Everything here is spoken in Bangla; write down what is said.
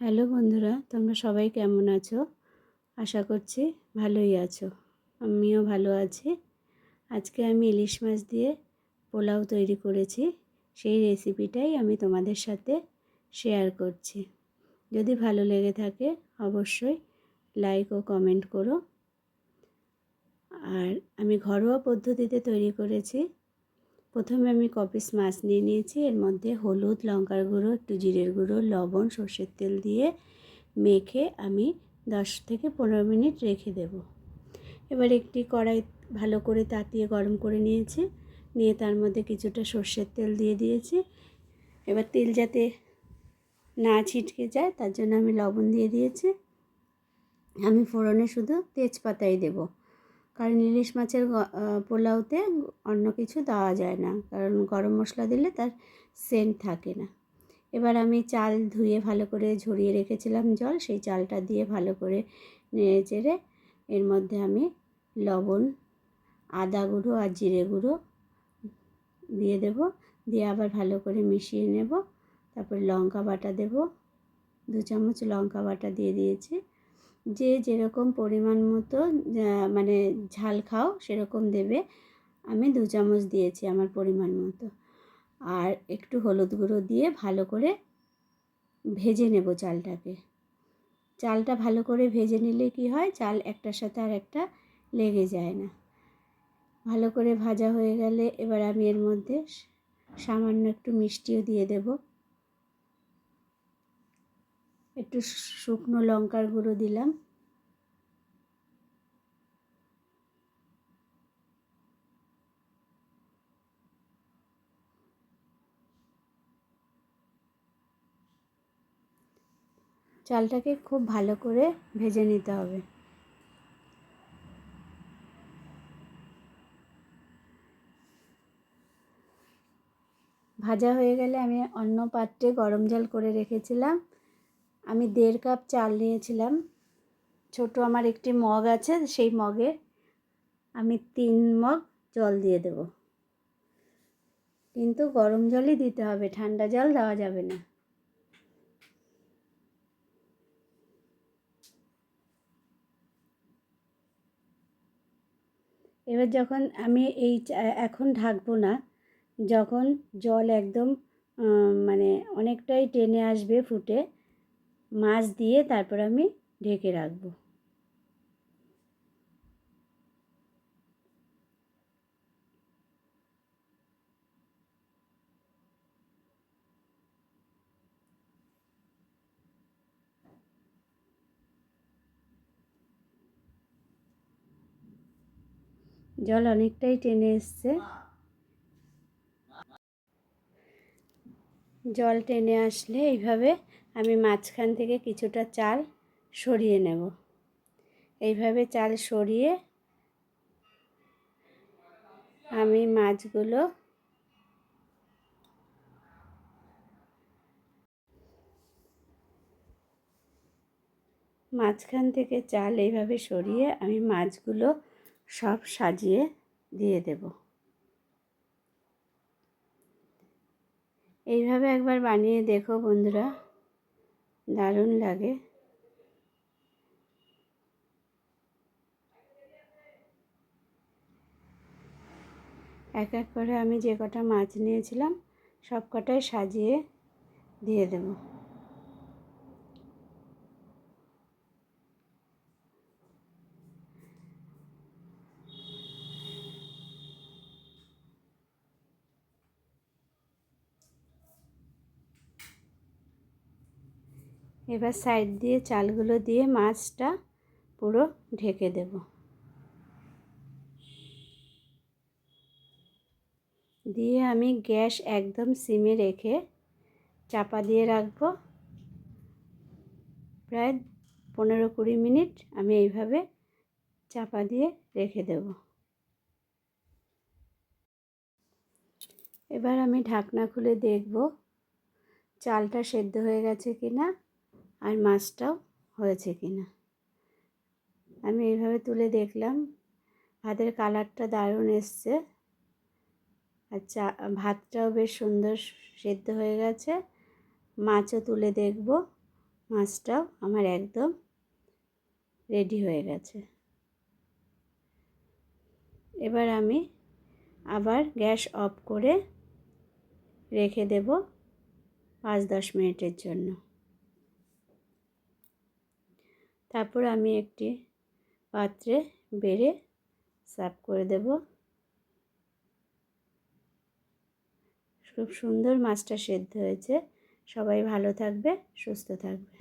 হ্যালো বন্ধুরা, তোমরা সবাই কেমন আছো? আশা করছি ভালোই আছো। আমিও ভালো আছি। আজকে আমি ইলিশ মাছ দিয়ে পোলাও তৈরি করেছি। সেই রেসিপিটাই আমি তোমাদের সাথে শেয়ার করছি। যদি ভালো লেগে থাকে, অবশ্যই লাইক ও কমেন্ট করো। আর আমি ঘরোয়া পদ্ধতিতে তৈরি করেছি প্রথমে আমি কপিস মাছ নিয়ে নিয়েছি। এর মধ্যে হলুদ, লঙ্কার গুঁড়ো, একটু জিরের গুঁড়ো, লবণ, সর্ষের তেল দিয়ে মেখে আমি দশ থেকে পনেরো মিনিট রেখে দেব। এবার একটি কড়াই ভালো করে তাতিয়ে গরম করে নিয়েছি। নিয়ে তার মধ্যে কিছুটা সর্ষের তেল দিয়ে দিয়েছি। এবার তেল যাতে না ছিটকে যায়, তার জন্য আমি লবণ দিয়ে দিয়েছি। আমি ফোড়নে শুধু তেজপাতাই দেবো। কারণ ইলিশ মাছের পোলাওতে অন্য কিছু দেওয়া যায় না। কারণ গরম মশলা দিলে তার সেন্ট থাকে না। এবার আমি চাল ধুয়ে ভালো করে ঝরিয়ে রেখেছিলাম জল, সেই চালটা দিয়ে ভালো করে নেড়ে চেড়ে এর মধ্যে আমি লবণ, আদা গুঁড়ো আর জিরে গুঁড়ো দিয়ে দেব। দিয়ে আবার ভালো করে মিশিয়ে নেব। তারপর লঙ্কা বাটা দেব। দু চামচ লঙ্কা বাটা দিয়ে দিয়েছি। যে যেরকম পরিমাণ মতো মানে ঝাল খাও সেরকম দেবে। আমি দু চামচ দিয়েছি আমার পরিমাণ মতো। আর একটু হলুদ গুঁড়ো দিয়ে ভালো করে ভেজে নেব চালটাকে। চালটা ভালো করে ভেজে নিলে কি হয়, চাল একটার সাথে আর একটা লেগে যায় না। ভালো করে ভাজা হয়ে গেলে এবার আমি এর মধ্যে সামান্য একটু মিষ্টিও দিয়ে দেবো। একটু শুকনো লঙ্কার গুঁড়ো দিলাম। চালটাকে খুব ভালো করে ভেজে নিতে হবে। ভাজা হয়ে গেলে আমি অন্য পাত্রে গরম জল করে রেখেছিলাম। আমি দেড় কাপ চাল নিয়েছিলাম। ছোট আমার একটি মগ আছে, সেই মগে আমি তিন মগ জল দিয়ে দেব। কিন্তু গরম জলই দিতে হবে, ঠান্ডা জল দেওয়া যাবে না। এবার যখন আমি এই এখন ঢাকবো না, যখন জল একদম মানে অনেকটাই টেনে আসবে ফুটে মাছ দিয়ে তারপর আমি ঢেকে রাখব। জল অনেকটাই টেনে এসছে। জল টেনে আসলে এইভাবে আমি মাঝখান থেকে কিছুটা চাল সরিয়ে নেব। এইভাবে চাল সরিয়ে আমি মাছগুলো মাঝখান থেকে চাল এইভাবে সরিয়ে আমি মাছগুলো সব সাজিয়ে দিয়ে দেব। এইভাবে একবার বানিয়ে দেখো বন্ধুরা। দারুণ লাগে। এক এক করে আমি যে কটা মাছ নিয়েছিলাম সব কটাই সাজিয়ে দিয়ে দেবো। এবার সাইড দিয়ে চালগুলো দিয়ে মাছটা পুরো ঢেকে দেব। দিয়ে আমি গ্যাস একদম সিমে রেখে চাপা দিয়ে রাখব। প্রায় পনেরো কুড়ি মিনিট আমি এইভাবে চাপা দিয়ে রেখে দেব। এবার আমি ঢাকনা খুলে দেখব চালটা সেদ্ধ হয়ে গেছে কি না আর মাছটাও হয়েছে কি না। আমি এইভাবে তুলে দেখলাম, ভাতের কালারটা দারুণ এসছে। আর চা, ভাতটাও বেশ সুন্দর সেদ্ধ হয়ে গেছে। মাছও তুলে দেখব, মাছটাও আমার একদম রেডি হয়ে গেছে। এবার আমি আবার গ্যাস অফ করে রেখে দেব পাঁচ দশ মিনিটের জন্য। তারপর আমি একটি পাত্রে বেড়ে সার্ভ করে দেব। খুব সুন্দর মাছটা সেদ্ধ হয়েছে। সবাই ভালো থাকবে, সুস্থ থাকবে।